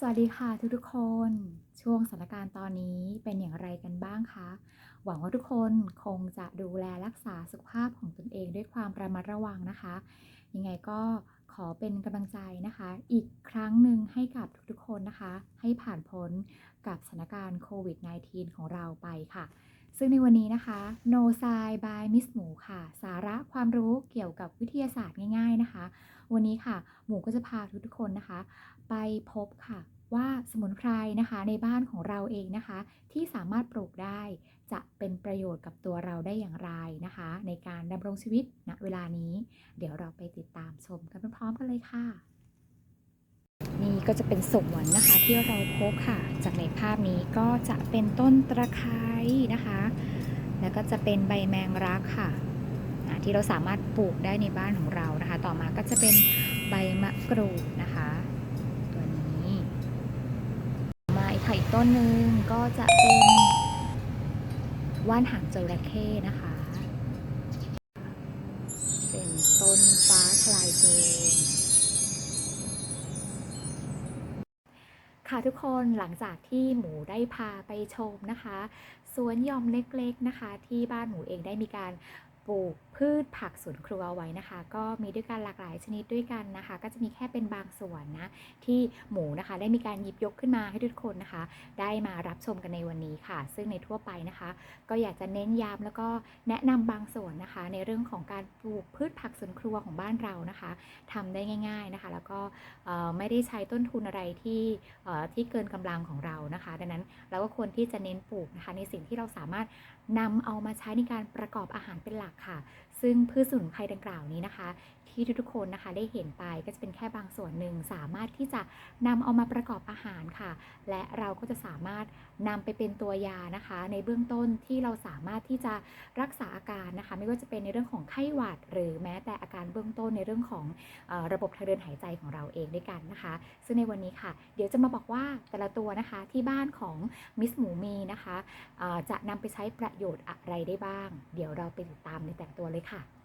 สวัสดีค่ะทุกๆคน ช่วงสถานการณ์ตอนนี้เป็นอย่างไรกันบ้างคะ หวังว่าทุกคนคงจะดูแลรักษาสุขภาพของตนเองด้วยความระมัดระวังนะคะ ยังไงก็ขอเป็นกำลังใจนะคะ อีกครั้งหนึ่งให้กับทุกๆคนนะคะ ให้ผ่านพ้นกับสถานการณ์โควิด -19 ของเราไปค่ะ ซึ่งในวันนี้นะคะ No s i by Miss หมูค่ะ สาระความรู้เกี่ยวกับวิทยาศาสตร์ง่าย ๆนะคะ วันนี้ค่ะ หมูก็จะพาทุกคนนะคะ ไปพบค่ะว่าสมุนไพรนะคะในบ้านของเราเองนะคะ ที่สามารถปลูกได้ จะเป็นประโยชน์กับตัวเราได้อย่างไรนะคะ ในการดำรงชีวิตณเวลานี้ เดี๋ยวเราไปติดตามชมกันพร้อมๆกันเลยค่ะ นี่ก็จะเป็นสวนนะคะที่เราพบค่ะ จากในภาพนี้ก็จะเป็นต้นตะไคร้ นะคะ แล้วก็จะเป็นใบแมงรักค่ะที่เราสามารถปลูกได้ในบ้านของเรานะคะ ต่อมาก็จะเป็นใบมะกรูดนะคะ ตัวนี้มาอีกค่ะอีกต้นหนึ่งก็จะเป็นว่านหางจระเข้นะคะ เป็นต้นฟ้าทลายโจรค่ะทุกคนหลังจากที่หมูได้พาไปชมนะคะ วนหย่อมเล็กๆนะคะ ที่บ้านหนูเองได้มีการ ปลูกพืชผักสวนครัวไว้นะคะ ก็มีด้วยกันหลากหลายชนิดด้วยกันนะคะ ก็จะมีแค่เป็นบางส่วนนะ ที่หมูนะคะ ได้มีการหยิบยกขึ้นมาให้ทุกคนนะคะ ได้มารับชมกันในวันนี้ค่ะ ซึ่งในทั่วไปนะคะ ก็อยากจะเน้นย้ำแล้วก็แนะนำบางส่วนนะคะ ในเรื่องของการปลูกพืชผักสวนครัวของบ้านเรานะคะทำได้ง่าย ๆนะคะ แล้วก็ไม่ได้ใช้ต้นทุนอะไรที่ที่เกินกำลังของเรานะคะ ดังนั้นเราก็ควรที่จะเน้นปลูกนะคะ ในสิ่งที่เราสามารถนำเอามาใช้ในการประกอบอาหารเป็นหลักค่ะ ซึ่งพืชสมุนไพรดังกล่าวนี้นะคะ ที่ทุกๆคนนะคะได้เห็นไปก็จะเป็นแค่บางส่วนหนึ่งสามารถที่จะนำเอามาประกอบอาหารค่ะ และเราก็จะสามารถนำไปเป็นตัวยานะคะ ในเบื้องต้นที่เราสามารถที่จะรักษาอาการนะคะ ไม่ว่าจะเป็นในเรื่องของไข้หวัด หรือแม้แต่อาการเบื้องต้นในเรื่องของออระบบทางเดินหายใจของเราเองด้วยกันนะคะ ซึ่งในวันนี้ค่ะ เดี๋ยวจะมาบอกว่าแต่ละตัวนะคะที่บ้านของมิสหมูมีนะคะจะนำไปใช้ประโยชน์อะไรได้บ้าง เดี๋ยวเราไปติดตามในแต่ละตัวเลยค่ะ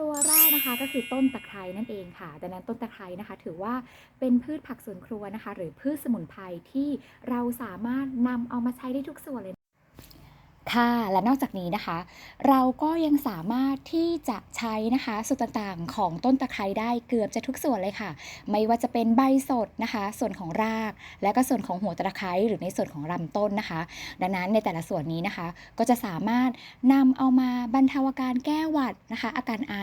ตัวแรกนะคะก็คือต้นตะไคร้นั่นเองค่ะ ดังนั้นต้นตะไคร้นะคะ ถือว่าเป็นพืชผักสวนครัวนะคะ หรือพืชสมุนไพรที่เราสามารถนำเอามาใช้ได้ทุกส่วนเลย ค่ะและนอกจากนี้นะคะ เราก็ยังสามารถที่จะใช้นะคะส่วนต่างๆของต้นตะไคร้ได้เกือบจะทุกส่วนเลยค่ะ ไม่ว่าจะเป็นใบสดนะคะ ส่วนของราก และก็ส่วนของหัวตะไคร้หรือในส่วนของลำต้นนะคะ ดังนั้นในแต่ละส่วนนี้นะคะ ก็จะสามารถนำเอามาบรรเทาอาการแก้หวัดนะคะ อาการไอ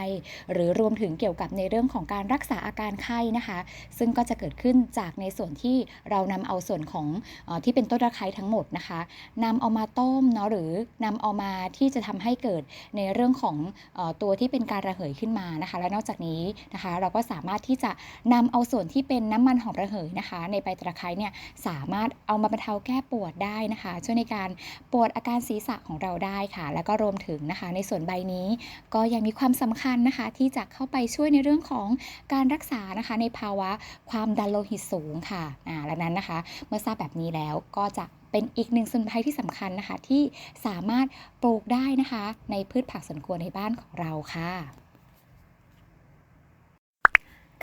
หรือรวมถึงเกี่ยวกับในเรื่องของการรักษาอาการไข้นะคะ ซึ่งก็จะเกิดขึ้นจากในส่วนที่เรานำเอาส่วนของอที่เป็นต้นตะไคร้ทั้งหมดนะคะนำเอามาต้มเนาะหรือนำเอามาที่จะทำให้เกิดในเรื่องของออตัวที่เป็นการระเหยขึ้นมานะคะ และนอกจากนี้นะคะ เราก็สามารถที่จะนำเอาส่วนที่เป็นน้ำมันหอมระเหยนะคะ ในใบตะไคร้เนี่ยสามารถเอามาบรรเทาแก้ปวดได้นะคะ ช่วยในการปวดอาการศีรษะของเราได้ค่ะ แล้วก็รวมถึงนะคะ ในส่วนใบนี้ก็ยังมีความสำคัญนะคะ ที่จะเข้าไปช่วยในเรื่องของการรักษานะคะ ในภาวะความดันโลหิตสูงค่ะอ่าดังนั้นนะคะ เมื่อทราบแบบนี้แล้วก็จะ เป็นอีกหนึ่งสมุนไพรที่สำคัญนะคะ ที่สามารถปลูกได้นะคะ ในพืชผักสวนครัวในบ้านของเราค่ะ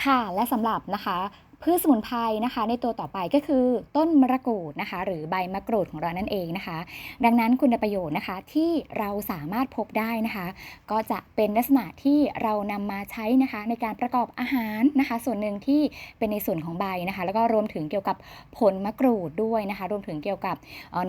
ค่ะและสำหรับนะคะ พืชสมุนไพรนะคะ ในตัวต่อไปก็คือต้นมะกรูดนะคะ หรือใบมะกรูดของเรานั่นเองนะคะ ดังนั้นคุณประโยชน์นะคะที่เราสามารถพบได้นะคะ ก็จะเป็นลักษณะที่เรานำมาใช้นะคะ ในการประกอบอาหารนะคะ ส่วนหนึ่งที่เป็นในส่วนของใบนะคะ แล้วก็รวมถึงเกี่ยวกับผลมะกรูดด้วยนะคะ รวมถึงเกี่ยวกับ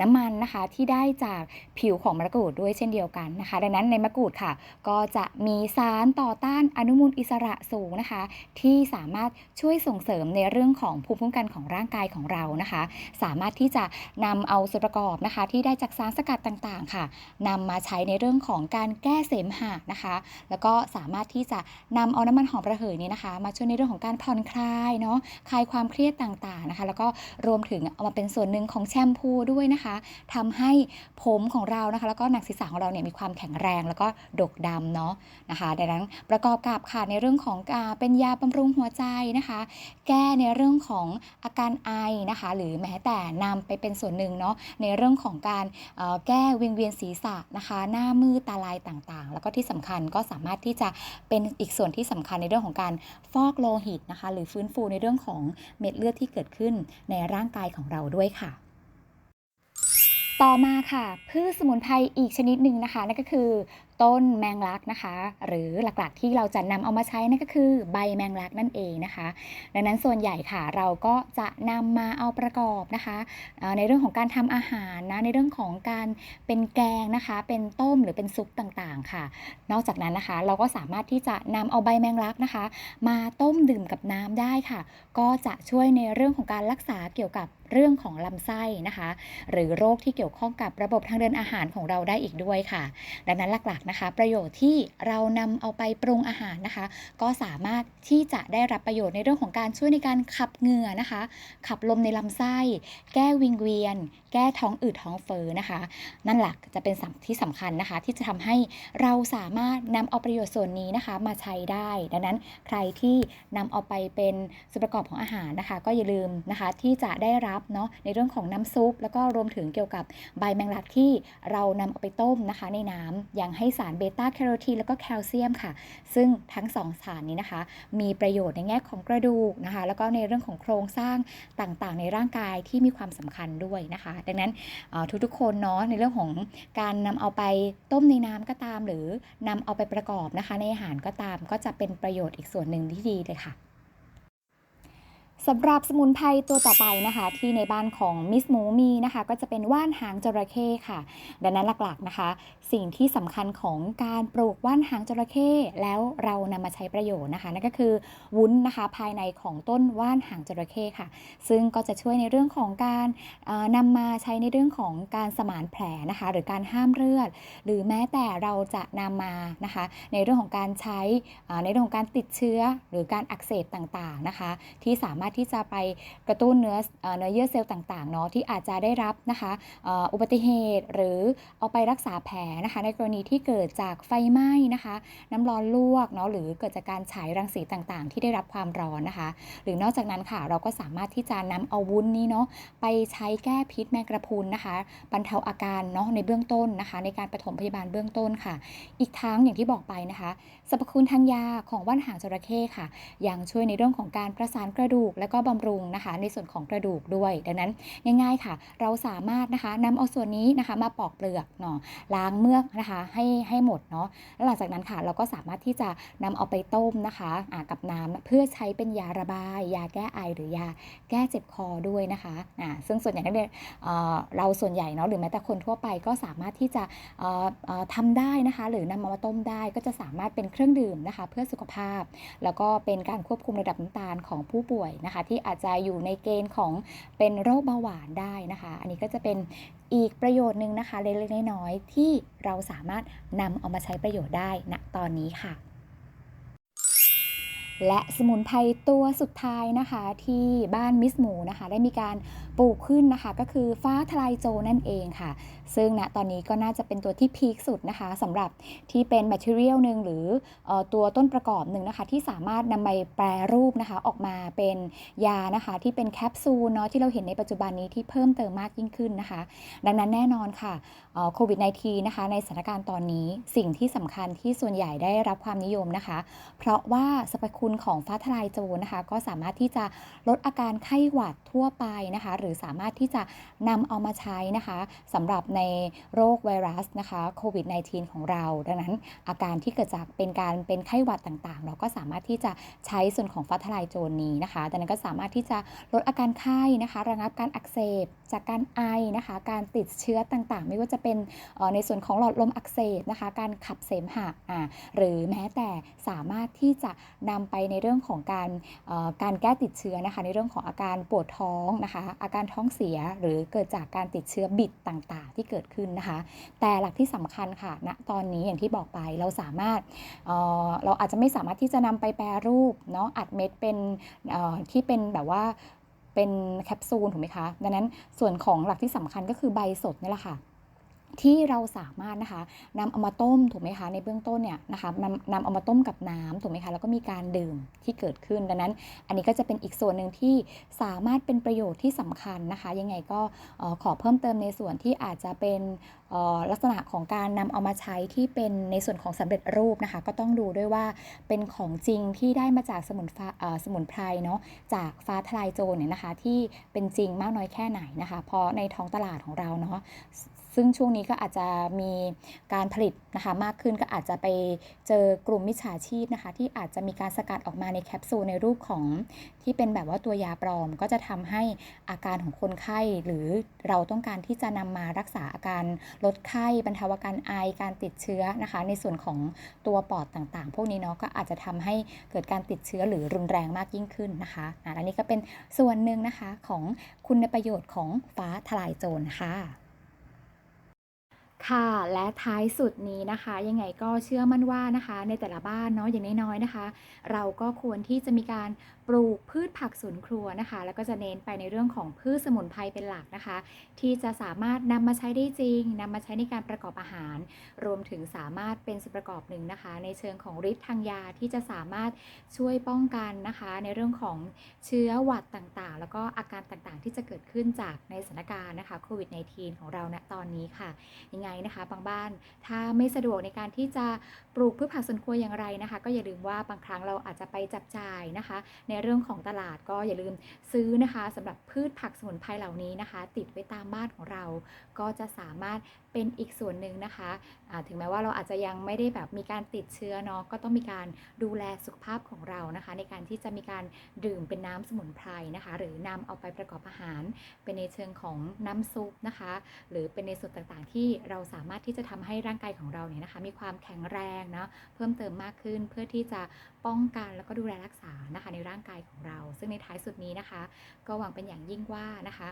น้ำมันนะคะที่ได้จากผิวของมะกรูดด้วยเช่นเดียวกันนะคะ ดังนั้นในมะกรูดค่ะ ก็จะมีสารต่อต้านอนุมูลอิสระสูงนะคะ ที่สามารถช่วยส่งเสริมในเรื่องของภูมิคุ้มกันของร่างกายของเรานะคะ สามารถที่จะนำเอาส่วนประกอบนะคะ ที่ได้จากสารสกัดต่างๆ ค่ะนำมาใช้ในเรื่องของการแก้เสมหะนะคะ แล้วก็สามารถที่จะนำเอาน้ำมันหอมระเหยนี้นะคะ มาช่วยในเรื่องของการผ่อนคลายเนาะคลายความเครียดต่างๆนะคะ แล้วก็รวมถึงเอามาเป็นส่วนหนึ่งของแชมพูด้วยนะคะทำให้ผมของเรานะคะ แล้วก็หนังศีรษะของเราเนี่ยมีความแข็งแรงแล้วก็ดกดำเนาะนะคะดังนั้นประกอบกับค่ะในเรื่องของเป็นยาบำรุงหัวใจนะคะ แก้ในเรื่องของอาการไอนะคะ หรือแม้แต่นำไปเป็นส่วนหนึ่งเนาะในเรื่องของการแก้วิงเวียนศีรษะนะคะ หน้ามืดตาลายต่างๆ แล้วก็ที่สำคัญก็สามารถที่จะเป็นอีกส่วนที่สำคัญในเรื่องของการฟอกโลหิตนะคะ หรือฟื้นฟูในเรื่องของเม็ดเลือดที่เกิดขึ้นในร่างกายของเราด้วยค่ะต่อมาค่ะพืชสมุนไพรอีกชนิดหนึ่งนะคะนั่นก็คือ ต้นแมงลักนะคะ หรือหลักๆที่เราจะนำเอามาใช้นั่นก็คือใบแมงลักนั่นเองนะคะ ดังนั้นส่วนใหญ่ค่ะเราก็จะนำมาเอาประกอบนะคะในเรื่องของการทำอาหารนะในเรื่องของการเป็นแกงนะคะ เป็นต้มหรือเป็นซุปต่างๆค่ะ นอกจากนั้นนะคะ เราก็สามารถที่จะนำเอาใบแมงลักนะคะ มาต้มดื่มกับน้ำได้ค่ะ ก็จะช่วยในเรื่องของการรักษาเกี่ยวกับ เรื่องของลำไส้นะคะ หรือโรคที่เกี่ยวข้องกับระบบทางเดินอาหารของเราได้อีกด้วยค่ะ ดังนั้นหลักๆนะคะ ประโยชน์ที่เรานำเอาไปปรุงอาหารนะคะ ก็สามารถที่จะได้รับประโยชน์ในเรื่องของการช่วยในการขับเหงื่อนะคะ ขับลมในลำไส้ แก้วิงเวียน แก้ท้องอืดท้องเฟ้อนะคะ นั่นหละจะเป็นสิ่งที่สำคัญนะคะ ที่จะทำให้เราสามารถนำเอาประโยชน์ส่วนนี้นะคะ มาใช้ได้ ดังนั้นใครที่นำเอาไปเป็นส่วนประกอบของอาหารนะคะ ก็อย่าลืมนะคะที่จะได้รับเนาะในเรื่องของน้ำซุป แล้วก็รวมถึงเกี่ยวกับใบแมงลักที่เรานำเอาไปต้มนะคะ ในน้ำยังให้สารเบต้าแคโรทีนแล้วก็แคลเซียมค่ะ ซึ่งทั้งสองสารนี้นะคะ มีประโยชน์ในแง่ของกระดูกนะคะ แล้วก็ในเรื่องของโครงสร้างต่างๆ ในร่างกายที่มีความสำคัญด้วยนะคะ ดังนั้นทุกๆคนเนาะในเรื่องของการนำเอาไปต้มในน้ำก็ตาม หรือนำเอาไปประกอบนะคะ ในอาหารก็ตามก็จะเป็นประโยชน์อีกส่วนหนึ่งที่ดีเลยค่ะ สำหรับสมุนไพรตัวต่อไปนะคะ ที่ในบ้านของมิสหมูมีนะคะ ก็จะเป็นว่านหางจระเข้ค่ะ ดังนั้นหลักๆนะคะ สิ่งที่สำคัญของการปลูกว่านหางจระเข้แล้วเรานำมาใช้ประโยชน์นะคะนั่นก็คือวุ้นนะคะภายในของต้นว่านหางจระเข้ค่ะ ซึ่งก็จะช่วยในเรื่องของการเอ่อนำมาใช้ในเรื่องของการสมานแผลนะคะ หรือการห้ามเลือด หรือแม้แต่เราจะนำมานะคะ ในเรื่องของการใช้ในเรื่องของการติดเชื้อ หรือการอักเสบต่างๆนะคะ ที่สามารถที่จะไปกระตุ้นเนื้อเนื้อเยื่อเซลล์ต่างๆเนาะที่อาจจะได้รับนะคะอุบัติเหตุหรือเอาไปรักษาแผลนะคะ ในกรณีที่เกิดจากไฟไหม้นะคะ น้ำร้อนลวกเนาะหรือเกิดจากการฉายรังสีต่างๆ ที่ได้รับความร้อนนะคะ หรือนอกจากนั้นค่ะเราก็สามารถที่จะนำเอาวุ้นนี้เนาะไปใช้แก้พิษแมงกระพุนนะคะบรรเทาอาการเนาะในเบื้องต้นนะคะ ในการปฐมพยาบาลเบื้องต้นค่ะ อีกทั้งอย่างที่บอกไปนะคะสรรพคุณทางยาของว่านหางจระเข้ค่ะยังช่วยในเรื่องของการประสานกระดูกและก็บำรุงนะคะ ในส่วนของกระดูกด้วย ดังนั้นง่ายๆค่ะ เราสามารถนะคะนำเอาส่วนนี้นะคะมาปอกเปลือกเนาะล้างเมือกนะคะให้ให้หมดเนาะแล้วหลังจากนั้นค่ะ เราก็สามารถที่จะนำเอาไปต้มนะคะอ่ากับน้ำเพื่อใช้เป็นยาระบาย ยาแก้ไอหรือยาแก้เจ็บคอด้วยนะคะอ่าซึ่งส่วนใหญ่นักเรียนเอ่อเราส่วนใหญ่เนาะหรือแม้แต่คนทั่วไปก็สามารถที่จะเอ่อเอ่อทำได้นะคะ หรือนำมาต้มได้ก็จะสามารถเป็นเครื่องดื่มนะคะ เพื่อสุขภาพ แล้วก็เป็นการควบคุมระดับน้ำตาลของผู้ป่วยนะคะที่อาจจะอยู่ในเกณฑ์ของเป็นโรคเบาหวานได้นะคะ อันนี้ก็จะเป็นอีกประโยชน์หนึ่งนะคะเล็กๆน้อยๆที่เราสามารถนำเอามาใช้ประโยชน์ได้ณตอนนี้ค่ะและสมุนไพรตัวสุดท้ายนะคะที่บ้านมิสหมูนะคะ ได้มีการ ปลูกขึ้นนะคะ ก็คือฟ้าทลายโจรนั่นเองค่ะ ซึ่งณตอนนี้ก็น่าจะเป็นตัวที่พีคสุดนะคะสำหรับที่เป็นแมทเทียลหนึ่งหรือออตัวต้นประกอบหนึ่งนะคะ ที่สามารถนำไปแปรรูปนะคะออกมาเป็นยานะคะที่เป็นแคปซูลเนาะที่เราเห็นในปัจจุบันนี้ที่เพิ่มเติมมากยิ่งขึ้นนะคะ ดังนั้นแน่นอนค่ะโควิด -19 นะคะในสถานการณ์ตอนนี้สิ่งที่สำคัญที่ส่วนใหญ่ได้รับความนิยมนะคะ เพราะว่าสรรพคุณของฟ้าทลายโจรนะคะ ก็สามารถที่จะลดอาการไข้หวัดทั่วไปนะคะหรือสามารถที่จะนำเอามาใช้นะคะสำหรับในโรคไวรัสนะคะโควิด -19 ของเรา ดังนั้นอาการที่เกิดจากเป็นการเป็นไข้หวัดต่างๆ เราก็สามารถที่จะใช้ส่วนของฟ้าทลายโจรนี้นะคะ ดังนั้นก็สามารถที่จะลดอาการไข้นะคะ ระงับการอักเสบจากการไอนะคะ การติดเชื้อต่างๆ ไม่ว่าจะเป็นในส่วนของหลอดลมอักเสบนะคะ การขับเสมหะอ่าหรือแม้แต่สามารถที่จะนำไปในเรื่องของการการแก้ติดเชื้อนะคะ ในเรื่องของอาการปวดท้องนะคะอาการท้องเสียหรือเกิดจากการติดเชื้อบิดต่างๆ ที่เกิดขึ้นนะคะ แต่หลักที่สำคัญค่ะณตอนนี้อย่างที่บอกไปเราสามารถเเราอาจจะไม่สามารถที่จะนำไปแปรรูปเนาะอัดเม็ดเป็นที่เป็นแบบว่าเป็นแคปซูลถูกไหมคะ ดังนั้นส่วนของหลักที่สำคัญก็คือใบสดนี่แหละค่ะ ที่เราสามารถนะคะนำเอามาต้มถูกไหมคะในเบื้องต้นเนี่ยนะคะนำนำเอามาต้มกับน้ำถูกไหมคะแล้วก็มีการดื่มที่เกิดขึ้นดังนั้น อันนี้ก็จะเป็นอีกส่วนหนึ่งที่สามารถเป็นประโยชน์ที่สำคัญนะคะ ยังไงก็ขอเพิ่มเติมในส่วนที่อาจจะเป็นลักษณะของการนำเอามาใช้ที่เป็นในส่วนของสำเร็จรูปนะคะ ก็ต้องดูด้วยว่าเป็นของจริงที่ได้มาจากสมุนสมุนไพรเนาะจากฟ้าทลายโจรเนี่ยนะคะที่เป็นจริงมากน้อยแค่ไหนนะคะ เพราะในท้องตลาดของเราเนาะ ซึ่งช่วงนี้ก็อาจจะมีการผลิตนะคะมากขึ้นก็อาจจะไปเจอกลุ่มมิจฉาชีพนะคะ ที่อาจจะมีการสกัดออกมาในแคปซูลในรูปของที่เป็นแบบว่าตัวยาปลอม ก็จะทำให้อาการของคนไข้ หรือเราต้องการที่จะนำมารักษาอาการลดไข้บรรเทาอาการไอการติดเชื้อนะคะ ในส่วนของตัวปอดต่างๆ พวกนี้เนาะก็อาจจะทำให้เกิดการติดเชื้อหรือรุนแรงมากยิ่งขึ้นนะคะอะและนี่ก็เป็นส่วนหนึ่งนะคะของคุณประโยชน์ของฟ้าทลายโจรค่ะ ค่ะ และท้ายสุดนี้นะคะ ยังไงก็เชื่อมั่นว่านะคะ ในแต่ละบ้านเนาะอย่างน้อยๆนะคะ เราก็ควรที่จะมีการปลูกพืชผักสวนครัวนะคะ แล้วก็จะเน้นไปในเรื่องของพืชสมุนไพรเป็นหลักนะคะ ที่จะสามารถนำมาใช้ได้จริงนำมาใช้ในการประกอบอาหาร รวมถึงสามารถเป็นส่วนประกอบหนึ่งนะคะ ในเชิงของฤทธิ์ทางยาที่จะสามารถช่วยป้องกันนะคะ ในเรื่องของเชื้อหวัดต่างๆ แล้วก็อาการต่างๆ ที่จะเกิดขึ้นจากในสถานการณ์นะคะโควิด -19 ของเราณตอนนี้ค่ะยังไงนะคะบางบ้านถ้าไม่สะดวกในการที่จะปลูกพืชผักสวนครัวอย่างไรนะคะ ก็อย่าลืมว่าบางครั้งเราอาจจะไปจับจ่ายนะคะในในเรื่องของตลาดก็อย่าลืมซื้อนะคะสำหรับพืชผักสมุนไพรเหล่านี้นะคะ ติดไว้ตามบ้านของเรา ก็จะสามารถเป็นอีกส่วนหนึ่งนะคะอ่าถึงแม้ว่าเราอาจจะยังไม่ได้แบบมีการติดเชื้อเนาะก็ต้องมีการดูแลสุขภาพของเรานะคะ ในการที่จะมีการดื่มเป็นน้ำสมุนไพรนะคะ หรือนำเอาไปประกอบอาหาร เป็นในเชิงของน้ำซุปนะคะ หรือเป็นในส่วนต่างๆ ที่เราสามารถที่จะทำให้ร่างกายของเราเนี่ยนะคะ มีความแข็งแรงนะเพิ่มเติมมากขึ้นเพื่อที่จะป้องกันแล้วก็ดูแลรักษานะคะในร่างกายของเรา ซึ่งในท้ายสุดนี้นะคะ ก็หวังเป็นอย่างยิ่งว่านะคะ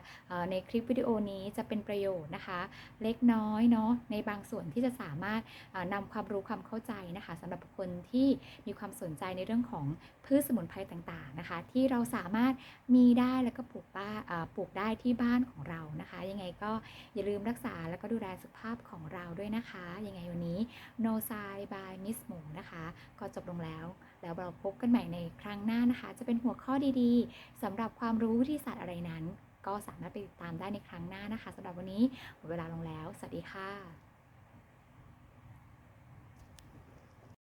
ในคลิปวิดีโอนี้จะเป็นประโยชน์นะคะ เล็กน้อยเนาะในบางส่วนที่จะสามารถเอ่อนำความรู้ความเข้าใจนะคะสำหรับคคลที่มีความสนใจในเรื่องของพืชสมุนไพรต่างๆนะคะ ที่เราสามารถมีได้แล้วก็ปลูกบ้าปลูกได้ที่บ้านของเรานะคะ ยังไงก็อย่าลืมรักษาแล้วก็ดูแลสุขภาพของเราด้วยนะคะ ยังไงวันนี้ No s i by Miss หมูนะคะ ก็จบลงแล้ว แล้วเราพบกันใหม่ในครั้งหน้านะคะ จะเป็นหัวข้อดีๆสำหรับความรู้วิทยาศาสตร์อะไรนั้น ก็สามารถไปติดตามได้ในครั้งหน้านะคะสำหรับวันนี้หมดเวลาลงแล้ว สวัสดีค่ะ